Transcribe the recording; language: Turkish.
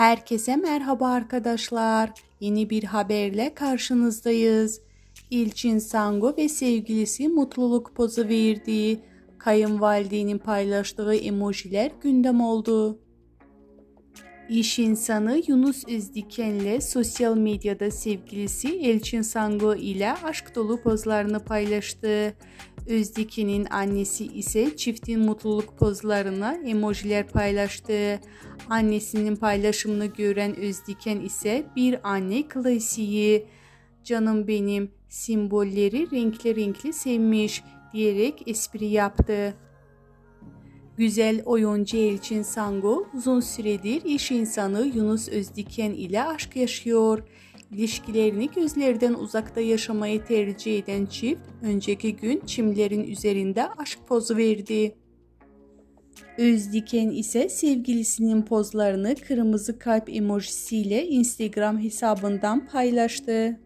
Herkese merhaba arkadaşlar. Yeni bir haberle karşınızdayız. İlçin Sango ve sevgilisi mutluluk pozu verdi. Kayınvalidenin paylaştığı emojiler gündem oldu. İş insanı Yunus Özdiken'le sosyal medyada sevgilisi Elçin Sango ile aşk dolu pozlarını paylaştı. Özdiken'in annesi ise çiftin mutluluk pozlarına emojiler paylaştı. Annesinin paylaşımını gören Özdiken ise bir anne klasiği. Canım benim simbolleri renkli renkli sevmiş diyerek espri yaptı. Güzel oyuncu Elçin Sango uzun süredir iş insanı Yunus Özdiken ile aşk yaşıyor. İlişkilerini gözlerden uzakta yaşamayı tercih eden çift önceki gün çimlerin üzerinde aşk pozu verdi. Özdiken ise sevgilisinin pozlarını kırmızı kalp emojisiyle Instagram hesabından paylaştı.